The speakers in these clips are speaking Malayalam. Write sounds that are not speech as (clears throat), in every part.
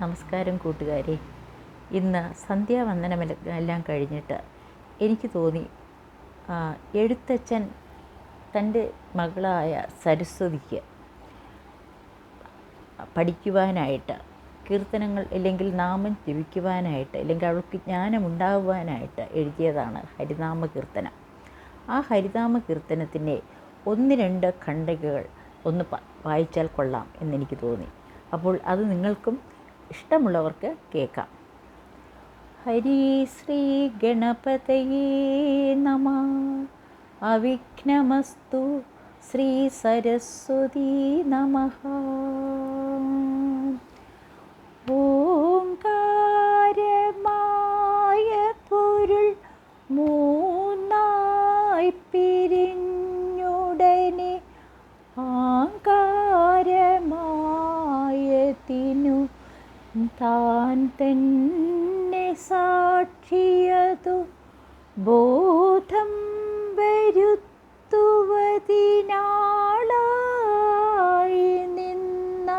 നമസ്കാരം കൂട്ടുകാരെ. ഇന്ന് സന്ധ്യാവന്ദനമെല്ലാം എല്ലാം കഴിഞ്ഞിട്ട് എനിക്ക് തോന്നി എഴുത്തച്ഛൻ തന്റെ മകളായ സരസ്വതിക്ക് പഠിക്കുവാനായിട്ട് കീർത്തനങ്ങൾ അല്ലെങ്കിൽ നാമം ജപിക്കുവാനായിട്ട് അല്ലെങ്കിൽ അവൾക്ക് ജ്ഞാനമുണ്ടാകുവാനായിട്ട് എഴുതിയതാണ് ഹരിനാമ കീർത്തനം ആ ഹരിനാമ കീർത്തനത്തിന്റെ ഒന്ന് രണ്ട് ഖണ്ഡികകൾ ഒന്ന് വായിച്ചാൽ കൊള്ളാം എന്നെനിക്ക് തോന്നി. അപ്പോൾ അത് നിങ്ങൾക്കും ഇഷ്ടമുള്ളവർക്ക് കേൾക്കാം. ഹരി ശ്രീ ഗണപതയേ നമ. അവിഘ്നമസ്തു ശ്രീ സരസ്വതീ നമ. തന്നെ സാക്ഷിയതു ബോധം വരുത്തുവതിനാളായി നിന്ന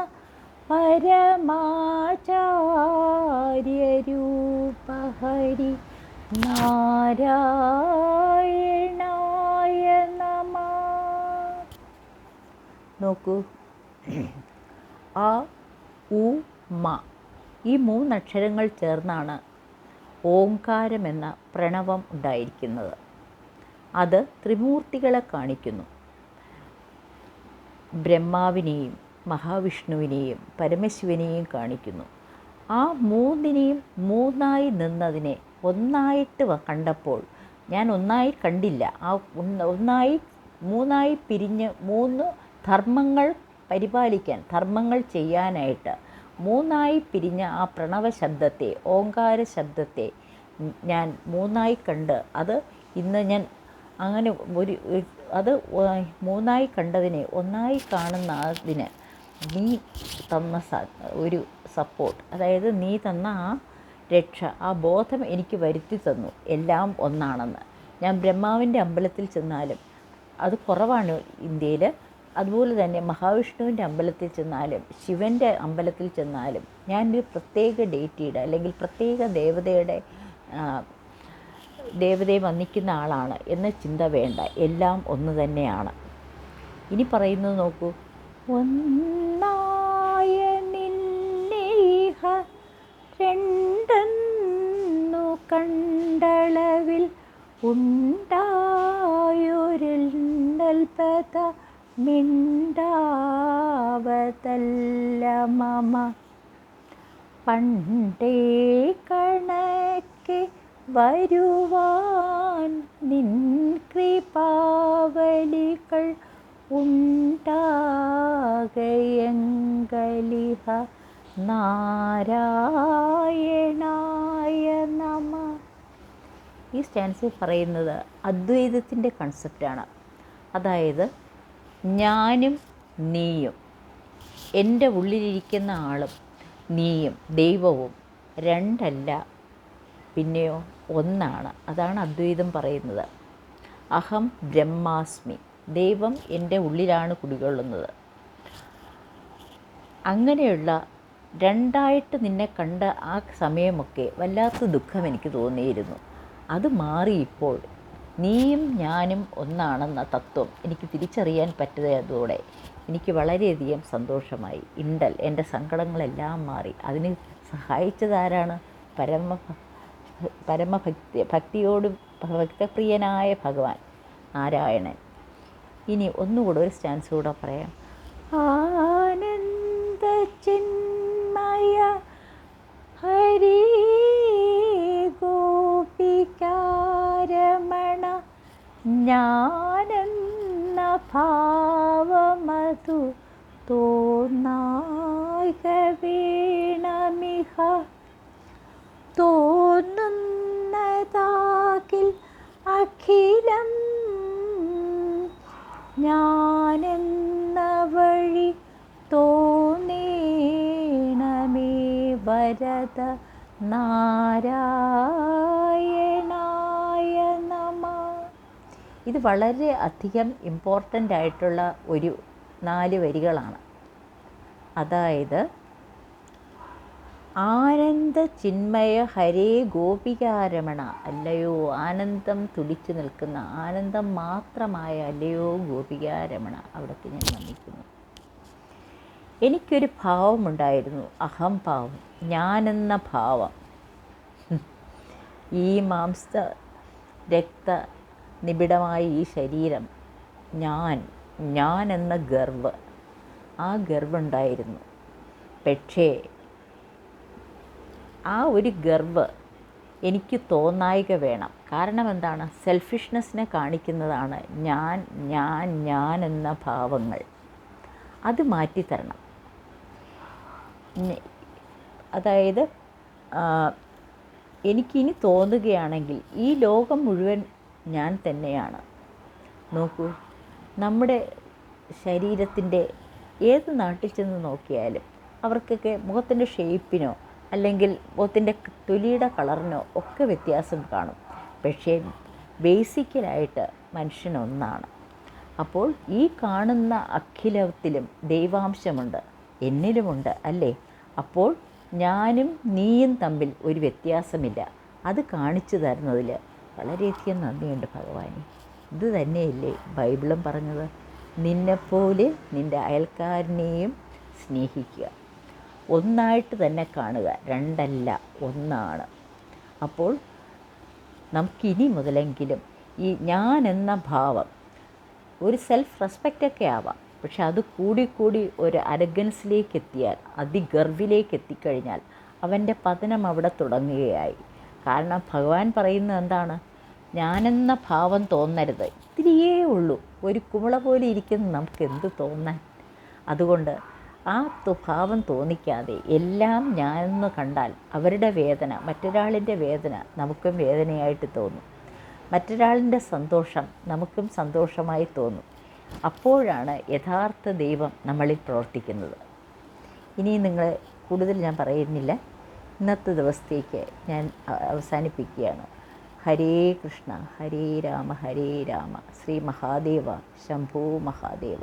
പരമാചാര്യരൂപഹരി നാരായണായ നമ നോക്കൂ. (clears throat) ആ ഉ മ ഈ മൂന്നക്ഷരങ്ങൾ ചേർന്നാണ് ഓംകാരമെന്ന പ്രണവം ഉണ്ടായിരിക്കുന്നത്. അത് ത്രിമൂർത്തികളെ കാണിക്കുന്നു. ബ്രഹ്മാവിനെയും മഹാവിഷ്ണുവിനെയും പരമശിവനെയും കാണിക്കുന്നു. ആ മൂന്നിനെയും മൂന്നായി നിന്നതിനെ ഒന്നായിട്ട് കണ്ടപ്പോൾ ഞാൻ ഒന്നായി കണ്ടില്ല. ആ ഒന്നായി മൂന്നായി പിരിഞ്ഞ് മൂന്ന് ധർമ്മങ്ങൾ പരിപാലിക്കാൻ ധർമ്മങ്ങൾ ചെയ്യാനായിട്ട് മൂന്നായി പിരിഞ്ഞ ആ പ്രണവ ശബ്ദത്തെ ഓങ്കാര ശബ്ദത്തെ ഞാൻ മൂന്നായി കണ്ട് അത് ഇന്ന് ഞാൻ അങ്ങനെ ഒരു അത് മൂന്നായി കണ്ടതിനെ ഒന്നായി കാണുന്ന അതിന് നീ തന്ന ഒരു സപ്പോർട്ട് അതായത് നീ തന്ന ആ രക്ഷ ആ ബോധം എനിക്ക് വരുത്തി തന്നു എല്ലാം ഒന്നാണെന്ന്. ഞാൻ ബ്രഹ്മാവിന്റെ അമ്പലത്തിൽ ചെന്നാലും അത് കുറവാണ് ഇന്ത്യയിൽ അതുപോലെ തന്നെ മഹാവിഷ്ണുവിന്റെ അമ്പലത്തിൽ ചെന്നാലും ശിവന്റെ അമ്പലത്തിൽ ചെന്നാലും ഞാനൊരു പ്രത്യേക ഡേറ്റിയുടെ അല്ലെങ്കിൽ പ്രത്യേക ദേവതയുടെ ദേവതയെ വന്നിക്കുന്ന ആളാണ് എന്ന ചിന്ത വേണ്ട. എല്ലാം ഒന്ന് തന്നെയാണ്. ഇനി പറയുന്നത് നോക്കൂ. ഒന്നായ നിന്നേഹ രണ്ടെന്നു കണ്ടളവിൽ ഉണ്ടായൊരുണ്ടൽപത മിണ്ടാവതല്ല മമ. പണ്ടേ കണക്കെ വരുവാൻ നിൻ കൃപാവലികൾ ഉണ്ടാകയങ്കലിഹ. നാരായണായ നമ. ഈ സ്റ്റാൻസിൽ പറയുന്നത് അദ്വൈതത്തിന്റെ കൺസെപ്റ്റാണ് അതായത് ഞാനും നീയും. എന്റെ ഉള്ളിലിരിക്കുന്ന ആളും നീയും ദൈവവും രണ്ടല്ല പിന്നെയോ ഒന്നാണ്. അതാണ് അദ്വൈതം പറയുന്നത്. അഹം ബ്രഹ്മാസ്മി. ദൈവം എന്റെ ഉള്ളിലാണ് കുടികൊള്ളുന്നത്. അങ്ങനെയുള്ള രണ്ടായിട്ട് നിന്നെ കണ്ട ആ സമയമൊക്കെ വല്ലാത്ത ദുഃഖം എനിക്ക് തോന്നിയിരുന്നു. അത് മാറി ഇപ്പോൾ നീയും ഞാനും ഒന്നാണെന്ന തത്വം എനിക്ക് തിരിച്ചറിയാൻ പറ്റിയതോടെ എനിക്ക് വളരെയധികം സന്തോഷമായി. ഇണ്ടൽ എന്റെ സങ്കടങ്ങളെല്ലാം മാറി. അതിന് സഹായിച്ചതാരാണ്? പരമ പരമഭക്തി ഭക്തിയോട് ഭക്തപ്രിയനായ ഭഗവാൻ നാരായണൻ. ഇനി ഒന്നുകൂടെ ഒരു സ്റ്റാൻസ് കൂടെ പറയാം. ആനന്ദ തോന്നാക വീണമിഹ തോന്നുന്നതാകിൽ അഖിലം ഞാനെന്ന വഴി തോന്നേണമേ വരത നാരായണായ നമ. ഇത് വളരെ അധികം ഇമ്പോർട്ടന്റ് ആയിട്ടുള്ള ഒരു നാല് വരികളാണ്. അതായത് ആനന്ദ ചിന്മയ ഹരേ ഗോപികാരമണ അല്ലയോ ആനന്ദം തുടിച്ചു നിൽക്കുന്ന ആനന്ദം മാത്രമായ അല്ലയോ ഗോപികാരമണ അവിടേക്ക് ഞാൻ വന്നിരിക്കുന്നു. എനിക്കൊരു ഭാവമുണ്ടായിരുന്നു അഹംഭാവം ഞാനെന്ന ഭാവം. ഈ മാംസ രക്ത നിബിഡമായ ഈ ശരീരം ഞാൻ ഞാൻ എന്ന ഗർവ് ആ ഗർവുണ്ടായിരുന്നു പക്ഷേ ആ ഒരു ഗർവ് എനിക്ക് തോന്നായിക വേണം. കാരണം എന്താണ് സെൽഫിഷ്നെസ്സിനെ കാണിക്കുന്നതാണ് ഞാൻ ഞാൻ ഞാൻ എന്ന ഭാവങ്ങൾ. അത് മാറ്റിത്തരണം. അതായത് എനിക്കിനി തോന്നുകയാണെങ്കിൽ ഈ ലോകം മുഴുവൻ ഞാൻ തന്നെയാണ്. നോക്കൂ. നമ്മുടെ ശരീരത്തിന്റെ ഏത് നാട്ടിൽ ചെന്ന് നോക്കിയാലും അവർക്കൊക്കെ മുഖത്തിന്റെ ഷേപ്പിനോ അല്ലെങ്കിൽ മുഖത്തിന്റെ തൊലിയുടെ കളറിനോ ഒക്കെ വ്യത്യാസം കാണും. പക്ഷേ ബേസിക്കലായിട്ട് മനുഷ്യനൊന്നാണ്. അപ്പോൾ ഈ കാണുന്ന അഖിലത്തിലും ദൈവാംശമുണ്ട് എന്നിലുമുണ്ട് അല്ലേ? അപ്പോൾ ഞാനും നീയും തമ്മിൽ ഒരു വ്യത്യാസമില്ല. അത് കാണിച്ചു തരുന്നതിൽ വളരെയധികം നന്ദിയുണ്ട് ഭഗവാനെ. ഇത് തന്നെയല്ലേ ബൈബിളും പറഞ്ഞത്? നിന്നെപ്പോലെ നിന്റെ അയൽക്കാരനെയും സ്നേഹിക്കുക. ഒന്നായിട്ട് തന്നെ കാണുക. രണ്ടല്ല ഒന്നാണ്. അപ്പോൾ നമുക്കിനി മുതലെങ്കിലും ഈ ഞാൻ എന്ന ഭാവം ഒരു സെൽഫ് റെസ്പെക്റ്റൊക്കെ ആവാം. പക്ഷെ അത് കൂടിക്കൂടി ഒരു അരഗൻസിലേക്ക് എത്തിയാൽ അതിഗർവിലേക്ക് എത്തിക്കഴിഞ്ഞാൽ അവന്റെ പതനം അവിടെ തുടങ്ങുകയായി. കാരണം ഭഗവാൻ പറയുന്നത് എന്താണ്? ഞാനെന്ന ഭാവം തോന്നരുത്. ഇത്തിരിയേ ഉള്ളൂ. ഒരു കുമിള പോലെ ഇരിക്കുന്ന നമുക്ക് എന്ത് തോന്നാൻ? അതുകൊണ്ട് ആ ഭാവം തോന്നിക്കാതെ എല്ലാം ഞാനെന്ന് കണ്ടാൽ അവരുടെ വേദന മറ്റൊരാളിന്റെ വേദന നമുക്കും വേദനയായിട്ട് തോന്നും. മറ്റൊരാളിന്റെ സന്തോഷം നമുക്കും സന്തോഷമായി തോന്നും. അപ്പോഴാണ് യഥാർത്ഥ ദൈവം നമ്മളിൽ പ്രവർത്തിക്കുന്നത്. ഇനി നിങ്ങൾ കൂടുതൽ ഞാൻ പറയുന്നില്ല. ഇന്നത്തെ ദിവസത്തേക്ക് ഞാൻ അവസാനിപ്പിക്കുകയാണ്. ഹരേ കൃഷ്ണ ഹരേ രാമ ഹരേ രാമ. ശ്രീ മഹാദേവ ശംഭോ മഹാദേവ.